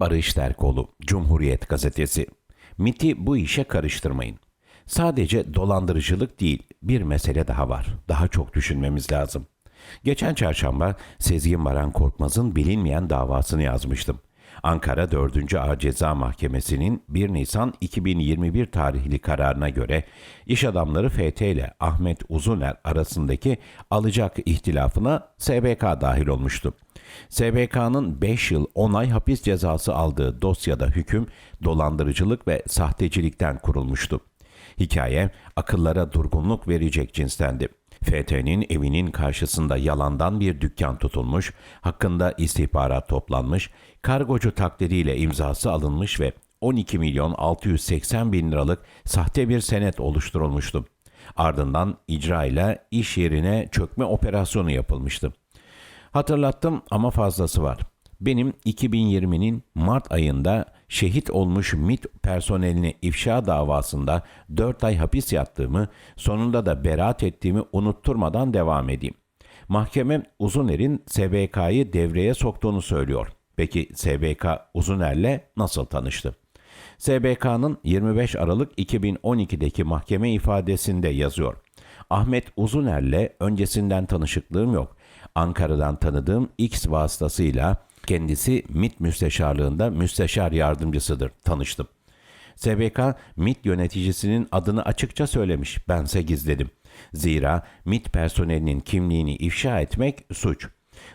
Barış Terkoğlu, Cumhuriyet Gazetesi. MIT'i bu işe karıştırmayın. Sadece dolandırıcılık değil, bir mesele daha var. Daha çok düşünmemiz lazım. Geçen çarşamba Sezgin Baran Korkmaz'ın bilinmeyen davasını yazmıştım. Ankara 4. Ağır Ceza Mahkemesi'nin 1 Nisan 2021 tarihli kararına göre iş adamları FT ile Ahmet Uzuner arasındaki alacak ihtilafına SBK dahil olmuştu. SBK'nın 5 yıl 10 ay hapis cezası aldığı dosyada hüküm dolandırıcılık ve sahtecilikten kurulmuştu. Hikaye akıllara durgunluk verecek cinstendi. FT'nin evinin karşısında yalandan bir dükkan tutulmuş, hakkında istihbarat toplanmış, kargocu takdiriyle imzası alınmış ve 12 milyon 680 bin liralık sahte bir senet oluşturulmuştu. Ardından icra ile iş yerine çökme operasyonu yapılmıştı. Hatırlattım ama fazlası var. Benim 2020'nin Mart ayında şehit olmuş MIT personelini ifşa davasında 4 ay hapis yattığımı, sonunda da beraat ettiğimi unutturmadan devam edeyim. Mahkeme Uzuner'in SBK'yı devreye soktuğunu söylüyor. Peki SBK Uzuner'le nasıl tanıştı? SBK'nın 25 Aralık 2012'deki mahkeme ifadesinde yazıyor. Ahmet Uzuner'le öncesinden tanışıklığım yok. Ankara'dan tanıdığım X vasıtasıyla kendisi MIT müsteşarlığında müsteşar yardımcısıdır. Tanıştım. SBK MIT yöneticisinin adını açıkça söylemiş. Bense gizledim. Zira MIT personelinin kimliğini ifşa etmek suç.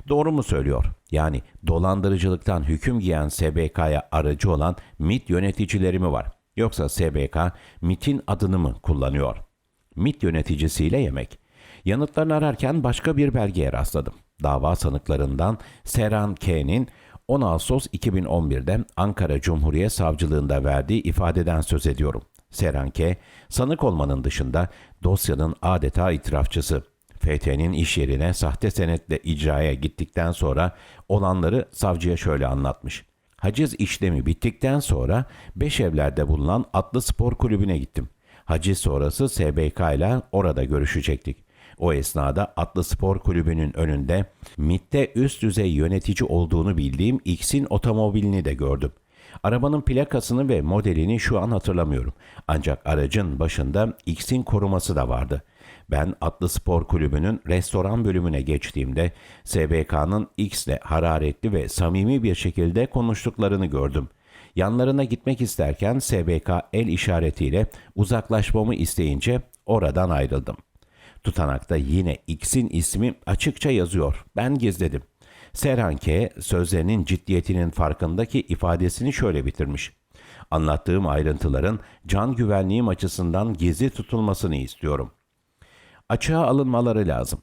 Doğru mu söylüyor? Yani dolandırıcılıktan hüküm giyen SBK'ya aracı olan MIT yöneticileri mi var? Yoksa SBK MIT'in adını mı kullanıyor? MIT yöneticisiyle yemek. Yanıtlarını ararken başka bir belgeye rastladım. Dava sanıklarından Seran K'nin 10 Ağustos 2011'de Ankara Cumhuriyet Savcılığında verdiği ifadeden söz ediyorum. Seran K, sanık olmanın dışında dosyanın adeta itirafçısı. FT'nin iş yerine sahte senetle icraya gittikten sonra olanları savcıya şöyle anlatmış. Haciz işlemi bittikten sonra Beşevler'de bulunan Atlı Spor Kulübü'ne gittim. Haciz sonrası SBK ile orada görüşecektik. O esnada Atlı Spor Kulübü'nün önünde MIT'te üst düzey yönetici olduğunu bildiğim X'in otomobilini de gördüm. Arabanın plakasını ve modelini şu an hatırlamıyorum. Ancak aracın başında X'in koruması da vardı. Ben Atlı Spor Kulübü'nün restoran bölümüne geçtiğimde SBK'nın X'le hararetli ve samimi bir şekilde konuştuklarını gördüm. Yanlarına gitmek isterken SBK el işaretiyle uzaklaşmamı isteyince oradan ayrıldım. Tutanakta yine X'in ismi açıkça yazıyor. Ben gizledim. Serhanke sözlerinin ciddiyetinin farkındaki ifadesini şöyle bitirmiş. Anlattığım ayrıntıların can güvenliğim açısından gizli tutulmasını istiyorum. Açığa alınmaları lazım.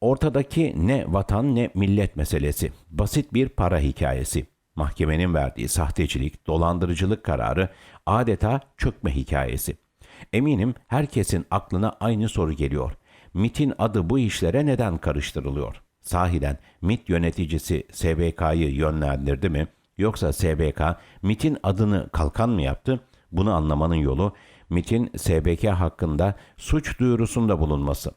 Ortadaki ne vatan ne millet meselesi. Basit bir para hikayesi. Mahkemenin verdiği sahtecilik, dolandırıcılık kararı adeta çökme hikayesi. Eminim herkesin aklına aynı soru geliyor. MIT'in adı bu işlere neden karıştırılıyor? Sahiden MIT yöneticisi SBK'yı yönlendirdi mi? Yoksa SBK MIT'in adını kalkan mı yaptı? Bunu anlamanın yolu MIT'in SBK hakkında suç duyurusunda bulunması.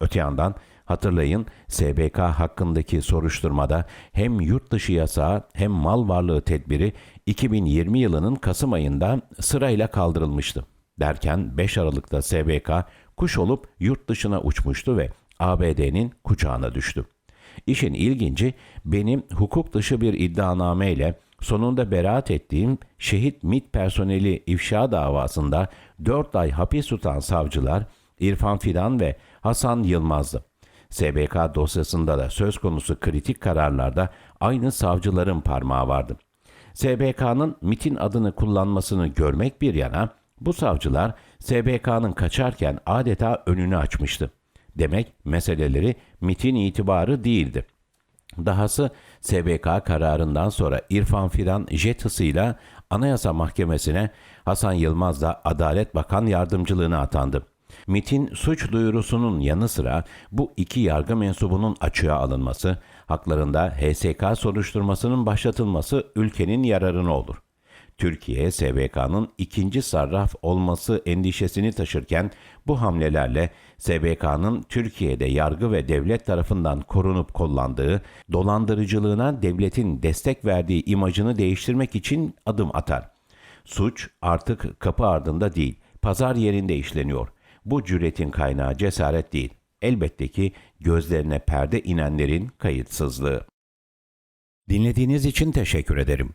Öte yandan hatırlayın SBK hakkındaki soruşturmada hem yurt dışı yasağı hem mal varlığı tedbiri 2020 yılının Kasım ayında sırayla kaldırılmıştı. Derken 5 Aralık'ta SBK kuş olup yurt dışına uçmuştu ve ABD'nin kucağına düştü. İşin ilginci benim hukuk dışı bir iddianameyle sonunda beraat ettiğim şehit MIT personeli ifşa davasında 4 ay hapis tutan savcılar İrfan Fidan ve Hasan Yılmaz'dı. SBK dosyasında da söz konusu kritik kararlarda aynı savcıların parmağı vardı. SBK'nın MIT'in adını kullanmasını görmek bir yana bu savcılar SBK'nın kaçarken adeta önünü açmıştı. Demek meseleleri MIT'in itibarı değildi. Dahası SBK kararından sonra İrfan Fidan jet hızıyla Anayasa Mahkemesi'ne Hasan Yılmaz da Adalet Bakan Yardımcılığına atandı. MIT'in suç duyurusunun yanı sıra bu iki yargı mensubunun açığa alınması, haklarında HSK soruşturmasının başlatılması ülkenin yararına olur. Türkiye, SBK'nın ikinci sarraf olması endişesini taşırken bu hamlelerle SBK'nın Türkiye'de yargı ve devlet tarafından korunup kollandığı, dolandırıcılığına devletin destek verdiği imajını değiştirmek için adım atar. Suç artık kapı ardında değil, pazar yerinde işleniyor. Bu cüretin kaynağı cesaret değil. Elbette ki gözlerine perde inenlerin kayıtsızlığı. Dinlediğiniz için teşekkür ederim.